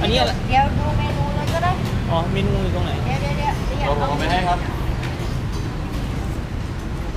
อันนี้อะไร เดี๋ยวดูเมนูเลยก็ได้ อ๋อเมนูอยู่ตรงไหน เดี๋ยวเดี๋ยวเดี๋ยวเดี๋ยวผมเอาไปให้ครับ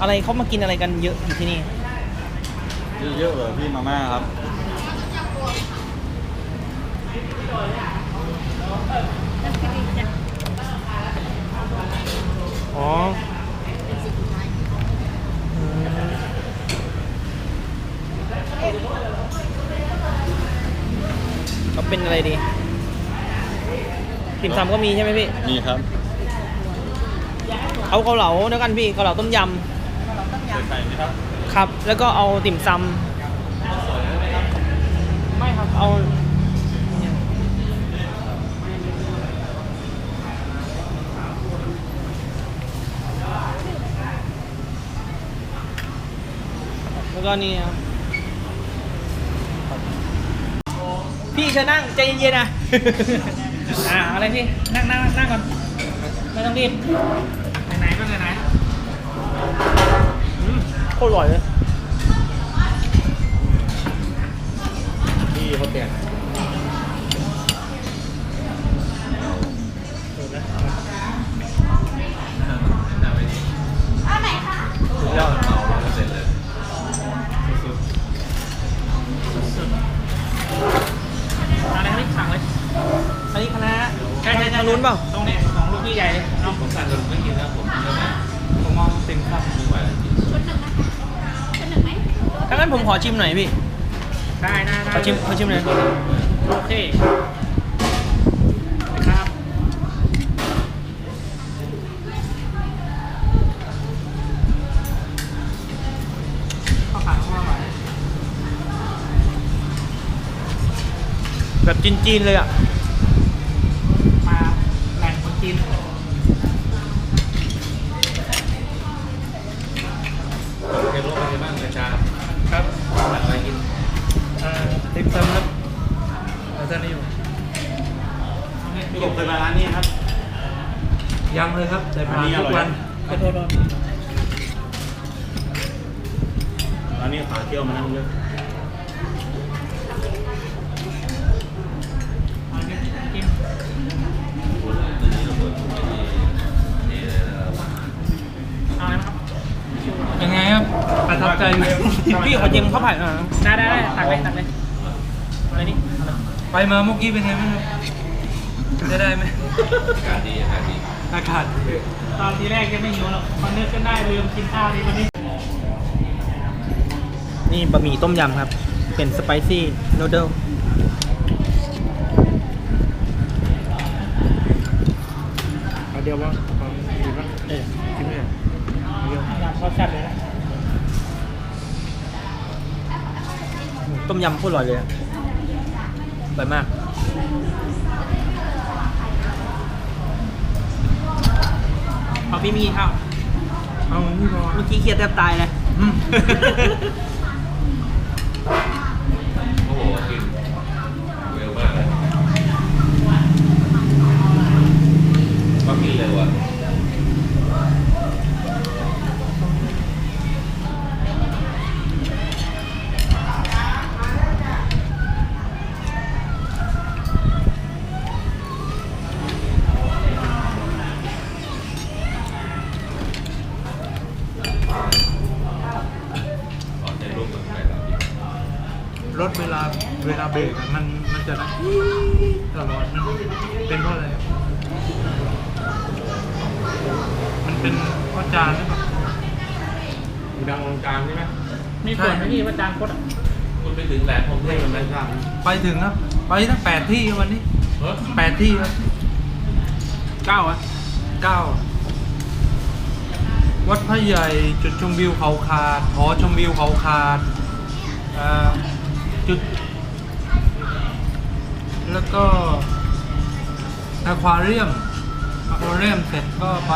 อะไรเขามากินอะไรกันเยอะอยู่ที่นี่ เยอะๆเลยพี่มาม่าครับ อ๋ออืมก็ เป็นอะไรดีติ่มซำก็มีใช่ไหมพี่นี่ครับเอาเกาเหลาเดียวกันพี่เกาเหลาต้มยใส่ไข่ไหมครับำครับ แล้วก็เอาติ่มซำไม่ครับเอาแล้วก็นี่ครับ พี่เชิญนั่งใจเย็นๆนะ อ่าอะไรพี่นั่งนั่งนั่งก่อนไม่ต้องรีบไหนๆก็ไหนๆอืมโคตรอร่อยเลย พี่เขาแกะเอ เปล่าตรงนี้ของลูกพี่ใหญ่เลยเอาผมสั่งแต่ผมไม่กินแล้วผมเยอะมากผมมองเต็มครับไม่ไหวแล้วกินชุดหนึ่งนะคะชุดหนึ่งไหมถ้างั้นผมขอชิมหน่อยพี่ ได้ได้ได้ขอชิมขอชิมหน่อยโอเคครับข้าวผัดข้าวอร่อยแบบจีนๆเลยอะมา แหล่งคนจีนเก็บรถไปบ้างกระชาครับสั่งอะไรกินเออติมซำครับอาจารย์นิยมพี่กบเคยมาร้านนี้ครับ ยังเลยครับแต่มาทุกวันขอโทษด้วยร้านนี้ขาเที่ยวมานั่งเยอะ พี่ขอชิมข้าวผัดหน่อยได้ได้ได้ตักเลยตักเลยอะไรนี่ไปมาเมื่อกี้เป็นไงบ้างครับจะได้ไหมอากาศดีอากาศดีอากาศตอนทีแรกยังไม่หิวหรอกพอนึกขึ้นได้ลืมกินข้าวดีวันนี้ นี่บะหมี่ต้มยำครับ เป็นสไปซี่นูเดิลเอาเดียวว่าดีป่ะเออกินไม่ได้ยำเขาแซ่บเลยนะ ต้มยำโคตรอร่อยเลยอะอร่อยมากพอพี่มีข้าวเอานี่พอเมื่อกี้เครียดแทบตายเลย โอ้โหกินเร็วมากเลยก็กินเร็วอะ ขอใจรูปกับใครครับ รถเวลาเวลาเบรกอะมันมันจะนะตลอดมันเป็นเพราะอะไรมันเป็นเพราะจานหรือเปล่าดังตรงกลางใช่ไหมมีส่วนไหมพี่ว่าจางคดอะคุณไปถึงแหลมพรหมเทพกันไหมครับไปถึงครับ ไปทั้งแปดที่วันนี้เฮ้ยแปดที่ครับเก้าอะเก้าวัดพระใหญ่จุดชมวิวเขาขาดหอชมวิวเขาขาดอ่า จุด แล้วก็อควาเรียมอควาเรียมเสร็จก็ไป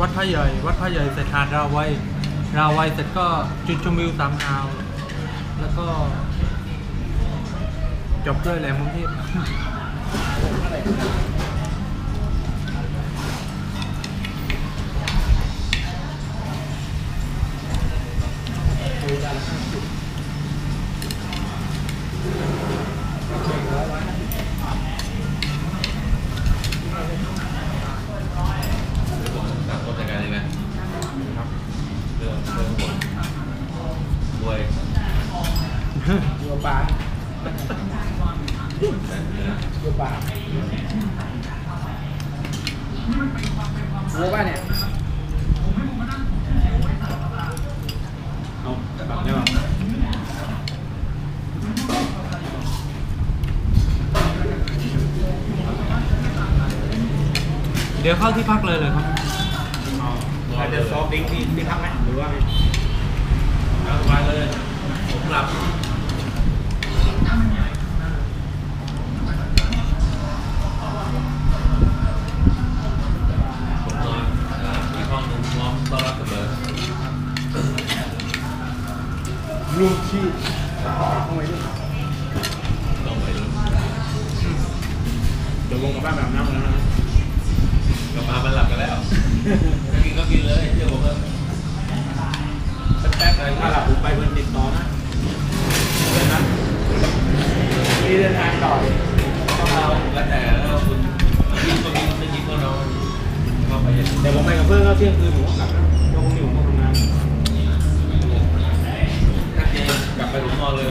วัดพระใหญ่ วัดพระใหญ่เสร็จหาดราวัยราวัยเสร็จก็จุดชมวิวสามอ่าว แล้วก็จบด้วยแหลมกรุงเทพ ดูปากรู้ป่ะเนี่ยเอาปากได้ป่ะเดี๋ยวเข้าที่พักเลยเลยครับใครจะซอฟต์ดิ้งที่ที่พักไหมหรือว่าไงเอาสบายเลยผมหลับ เดี๋ยววงกับบ้านแบบน้ำแล้วนะกลับมามันหลับกันแล้วจะกินก็กินเลยเชื่อผมเถอะแป๊บๆอะไรถ้าหลับผมไปเพิ่นติดต่อนะเดี๋ยวนะนี่เดินทางต่อเลยต้องเอาแล้วแต่แล้วคุณกินก็กินไม่กินก็นอนก็ไปอย่างเดี๋ยวผมไปกับเพื่อนก็เที่ยงคืนผมก็กลับแล้วแล้วพรุ่งนี้ผมก็ทำงานถ้าเจกลับไปผมนอนเลย